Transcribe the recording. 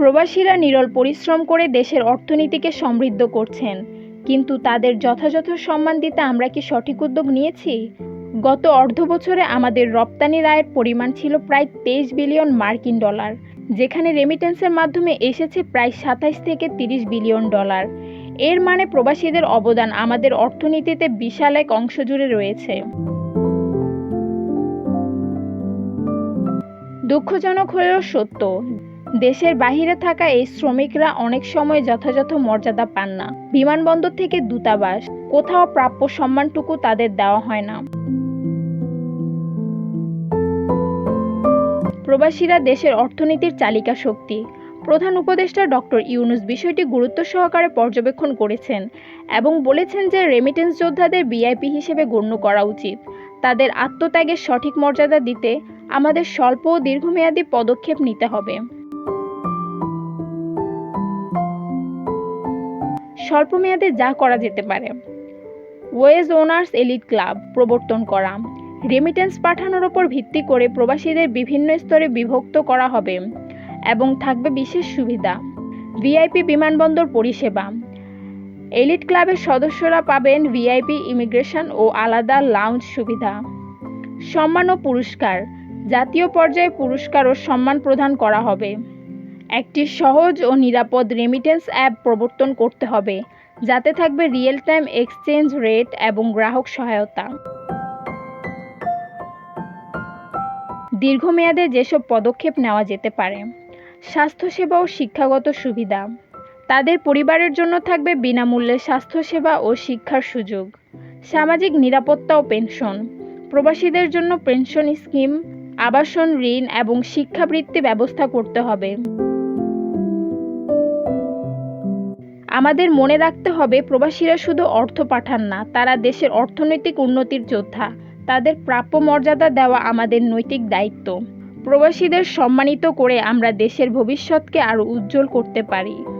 প্রবাসীরা নিরল পরিশ্রম করে দেশের অর্থনীতিকে সমৃদ্ধ করছেন। কিন্তু তাদের যথাযথ সম্মান দিতে আমরা কি সঠিক উদ্যোগ নিয়েছি? গত অর্ধ বছরে আমাদের রপ্তানি আয়ের পরিমাণ ছিল প্রায় তেইশ বিলিয়ন মার্কিন ডলার, যেখানে রেমিটেন্সের মাধ্যমে এসেছে প্রায় সাতাইশ থেকে তিরিশ বিলিয়ন ডলার। এর মানে প্রবাসীদের অবদান আমাদের অর্থনীতিতে বিশাল এক অংশ জুড়ে রয়েছে। দুঃখজনক হলেও সত্য দেশের বাহিরে থাকা এই শ্রমিকরা অনেক সময় যথাযথ মর্যাদা পান না। বিমানবন্দর থেকে দূতাবাস, কোথাও প্রাপ্য সম্মানটুকু তাদের দেওয়া হয় না। প্রবাসীরা দেশের অর্থনীতির চালিকা শক্তি। প্রধান উপদেষ্টা ডক্টর ইউনুস বিষয়টি গুরুত্ব সহকারে পর্যবেক্ষণ করেছেন এবং বলেছেন যে রেমিটেন্স যোদ্ধাদের বিআইপি হিসেবে গণ্য করা উচিত। তাদের আত্মত্যাগের সঠিক মর্যাদা দিতে আমাদের স্বল্প ও দীর্ঘমেয়াদী পদক্ষেপ নিতে হবে। স্বল্পমেয়াদে যা করা যেতে পারে। ওয়েজ ওনার্স এলিট ক্লাব প্রবর্তন করা। রেমিটেন্স পাঠানোর ওপর ভিত্তি করে প্রবাসীদের বিভিন্ন স্তরে বিভক্ত করা হবে এবং থাকবে বিশেষ সুবিধা। ভিআইপি বিমানবন্দর পরিষেবা। এলিট ক্লাবের সদস্যরা পাবেন ভিআইপি ইমিগ্রেশন ও আলাদা লাউঞ্জ সুবিধা। সম্মান ও পুরস্কার। জাতীয় পর্যায়ে পুরস্কার ও সম্মান প্রদান করা হবে। একটি সহজ ও নিরাপদ রেমিটেন্স অ্যাপ প্রবর্তন করতে হবে, যাতে থাকবে রিয়েল টাইম এক্সচেঞ্জ রেট এবং গ্রাহক সহায়তা। দীর্ঘমেয়াদে যেসব পদক্ষেপ নেওয়া যেতে পারে, স্বাস্থ্যসেবা ও শিক্ষাগত সুবিধা, তাদের পরিবারের জন্য থাকবে বিনামূল্যে স্বাস্থ্যসেবা ও শিক্ষার সুযোগ, সামাজিক নিরাপত্তা ও পেনশন, প্রবাসীদের জন্য পেনশন স্কিম, আবাসন ঋণ এবং শিক্ষাবৃত্তি ব্যবস্থা করতে হবে। আমাদের মনে রাখতে হবে, প্রবাসীরা শুধু অর্থ পাঠান না, তারা দেশের অর্থনৈতিক উন্নতির যোদ্ধা। তাদের প্রাপ্য মর্যাদা দেওয়া আমাদের নৈতিক দায়িত্ব। প্রবাসীদের সম্মানিত করে আমরা দেশের ভবিষ্যৎকে আরও উজ্জ্বল করতে পারি।